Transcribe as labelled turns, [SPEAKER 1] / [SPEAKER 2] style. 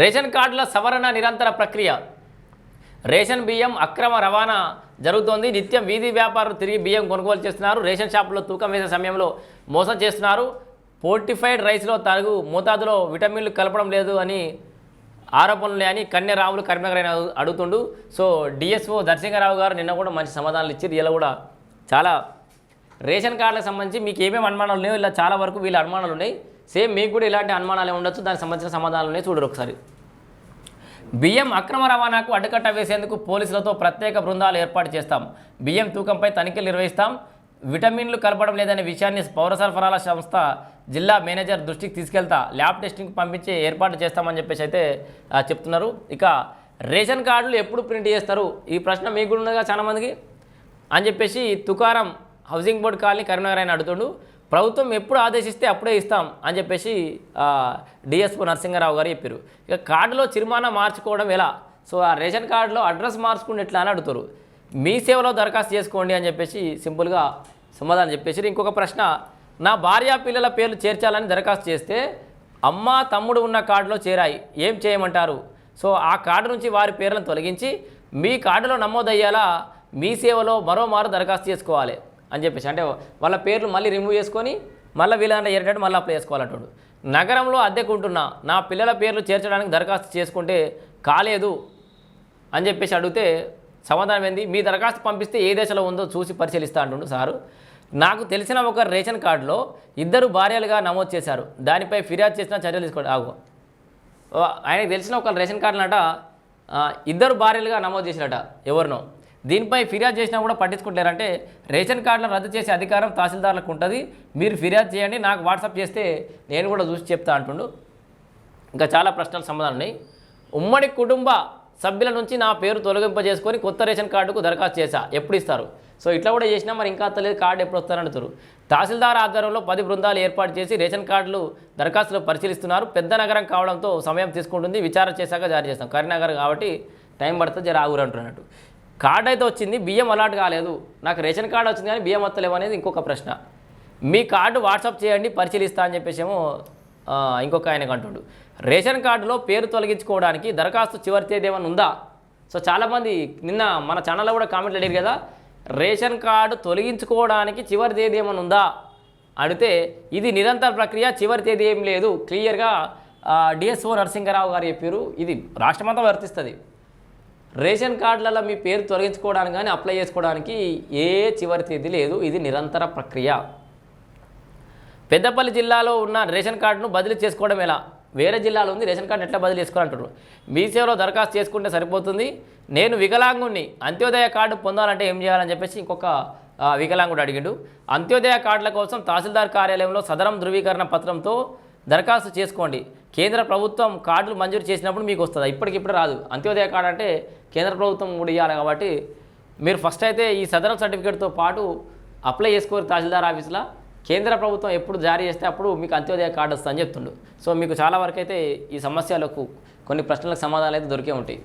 [SPEAKER 1] Ration కార్డుల సవరణ నిరంతర ప్రక్రియ. రేషన్ బియ్యం అక్రమ రవాణా జరుగుతోంది. నిత్యం వీధి వ్యాపారులు తిరిగి బియ్యం కొనుగోలు చేస్తున్నారు. రేషన్ షాపులో తూకం వేసే సమయంలో మోసం చేస్తున్నారు. పోర్టిఫైడ్ రైస్లో తగు మోతాదులో విటమిన్లు కలపడం లేదు అని ఆరోపణలు అని కన్యరాములు కరీంనగర్ ఆయన అడుగుతుండు. సో డిఎస్ఓ దర్శింగరావు గారు నిన్న కూడా మంచి సమాధానాలు ఇచ్చి ఇలా కూడా చాలా రేషన్ కార్డులకు సంబంధించి మీకు ఏమేమి అనుమానాలు ఉన్నాయో ఇలా చాలా వరకు వీళ్ళ అనుమానాలు ఉన్నాయి. సేమ్ మీకు కూడా ఇలాంటి అనుమానాలు ఉండొచ్చు? దానికి సంబంధించిన సమాధానాలు చూడరు ఒకసారి. బియ్యం అక్రమ రవాణాకు అడ్డుకట్ట వేసేందుకు పోలీసులతో ప్రత్యేక బృందాలు ఏర్పాటు చేస్తాం. బియ్యం తూకంపై తనిఖీలు నిర్వహిస్తాం. విటమిన్లు కలపడం లేదనే విషయాన్ని పౌర సరఫరాల సంస్థ జిల్లా మేనేజర్ దృష్టికి తీసుకెళ్తా ల్యాబ్ టెస్టింగ్ పంపించి ఏర్పాటు చేస్తామని చెప్పేసి అయితే చెప్తున్నారు. ఇక రేషన్ కార్డులు ఎప్పుడు ప్రింట్ చేస్తారు? ఈ ప్రశ్న మీకు కూడా ఉండగా చాలామందికి? అని చెప్పేసి Tukaram housing board colony Karimnagar ఆయన అడుగుతుండు ప్రభుత్వం ఎప్పుడు ఆదేశిస్తే అప్పుడే ఇస్తాం అని చెప్పేసి డిఎస్పో నరసింహారావు గారు చెప్పారు ఇక కార్డులో చిరుమానా మార్చుకోవడం ఎలా? సో ఆ రేషన్ కార్డులో అడ్రస్ మార్చుకుంటే ఎట్లా అని అడుగుతారు మీ సేవలో దరఖాస్తు చేసుకోండి అని చెప్పేసి సింపుల్గా సమాధానం చెప్పేసి ఇంకొక ప్రశ్న నా భార్య పిల్లల పేర్లు చేర్చాలని దరఖాస్తు చేస్తే అమ్మ తమ్ముడు ఉన్న కార్డులో చేరాయి ఏం చేయమంటారు? సో ఆ కార్డు నుంచి వారి పేర్లను తొలగించి మీ కార్డులో నమోదయ్యేలా మీ సేవలో మరోమారు దరఖాస్తు చేసుకోవాలి. అని చెప్పేసి. అంటే వాళ్ళ పేర్లు మళ్ళీ రిమూవ్ చేసుకొని మళ్ళీ వీళ్ళంటే ఏరేటట్టు మళ్ళీ అప్లై చేసుకోవాలంటాడు. నగరంలో అద్దెకుంటున్నా నా పిల్లల పేర్లు చేర్చడానికి దరఖాస్తు చేసుకుంటే కాలేదు అని చెప్పేసి అడిగితే సమాధానం ఏంది? మీ దరఖాస్తు పంపిస్తే ఏ దశలో ఉందో చూసి పరిశీలిస్తా అంటుండు సారు. నాకు తెలిసిన ఒక రేషన్ కార్డులో ఇద్దరు భార్యలుగా నమోదు చేశారు. దానిపై ఫిర్యాదు చేసిన చర్యలు తీసుకోండి. ఆగు. ఆయనకు తెలిసిన ఒక రేషన్ కార్డులట అట ఇద్దరు భార్యలుగా నమోదు చేసినట ఎవరినో. దీనిపై ఫిర్యాదు చేసినా కూడా పట్టించుకుంటారంటే రేషన్ కార్డులను రద్దు చేసే అధికారం తహసీల్దార్లకు ఉంటుంది. మీరు ఫిర్యాదు చేయండి. నాకు వాట్సాప్ చేస్తే నేను కూడా చూసి చెప్తా అంటుండు. ఇంకా చాలా ప్రశ్నలు సమాధానం ఉన్నాయి. ఉమ్మడి కుటుంబ సభ్యుల నుంచి నా పేరు తొలగింపజేసుకొని కొత్త రేషన్ కార్డుకు దరఖాస్తు చేశా. ఎప్పుడు ఇస్తారు? సో ఇట్లా కూడా చేసినా మరి ఇంకా తెలియదు కార్డు ఎప్పుడు వస్తారని తహసీల్దార్ ఆధ్వర్యంలో పది బృందాలు ఏర్పాటు చేసి రేషన్ కార్డులు దరఖాస్తులు పరిశీలిస్తున్నారు. పెద్ద నగరం కావడంతో సమయం తీసుకుంటుంది. విచారణ చేశాక జారీ చేస్తాం. కరీంనగర్ కాబట్టి టైం పడుతుంది. జర ఆగురు అంటున్నట్టు. కార్డు అయితే వచ్చింది బియ్యం అలాట్ కాలేదు. నాకు రేషన్ కార్డు వచ్చింది కానీ బియ్యం వస్తలేవు అనేది ఇంకొక ప్రశ్న. మీ కార్డు వాట్సాప్ చేయండి పరిశీలిస్తా అని చెప్పేసి ఏమో ఇంకొక ఆయనకు కంటుడు రేషన్ కార్డులో పేరు తొలగించుకోవడానికి దరఖాస్తు చివరి తేదీ ఏమైనా ఉందా? సో చాలామంది నిన్న మన ఛానల్లో కూడా కామెంట్లు అడిగారు కదా రేషన్ కార్డు తొలగించుకోవడానికి చివరి తేదీ ఏమైనా ఉందా? అడిగితే ఇది నిరంతర ప్రక్రియ చివరి తేదీ ఏం లేదు. క్లియర్గా డిఎస్ఓ నరసింహరావు గారు చెప్పారు. ఇది రాష్ట్రమంతా వర్తిస్తుంది. రేషన్ కార్డులలో మీ పేరు తొలగించుకోవడానికి కానీ అప్లై చేసుకోవడానికి ఏ చివరి తేదీ లేదు. ఇది నిరంతర ప్రక్రియ. పెద్దపల్లి జిల్లాలో ఉన్న రేషన్ కార్డును బదిలీ చేసుకోవడం ఎలా? వేరే జిల్లాలో ఉంది రేషన్ కార్డు ఎట్లా బదిలీ చేసుకోవాలంటారు? మీ సేవలో దరఖాస్తు చేసుకుంటే సరిపోతుంది. నేను వికలాంగుణ్ణి అంత్యోదయ కార్డు పొందాలంటే ఏం చేయాలని చెప్పేసి ఇంకొక వికలాంగుడు అడిగిండు. అంత్యోదయ కార్డుల కోసం తహసీల్దార్ కార్యాలయంలో సదరం ధృవీకరణ పత్రంతో దరఖాస్తు చేసుకోండి. కేంద్ర ప్రభుత్వం కార్డులు మంజూరు చేసినప్పుడు మీకు వస్తుంది? ఇప్పటికిప్పుడు రాదు. అంత్యోదయ కార్డు అంటే కేంద్ర ప్రభుత్వం కూడా ఇవ్వాలి కాబట్టి మీరు ఫస్ట్ అయితే ఈ సదరం సర్టిఫికేట్తో పాటు అప్లై చేసుకోరు తహసీల్దార్ ఆఫీస్లో. కేంద్ర ప్రభుత్వం ఎప్పుడు జారీ చేస్తే అప్పుడు మీకు అంత్యోదయ కార్డు వస్తుందని చెప్తుండు. సో మీకు చాలా వరకు అయితే ఈ సమస్యలకు కొన్ని ప్రశ్నలకు సమాధానాలు అయితే దొరికే ఉంటాయి.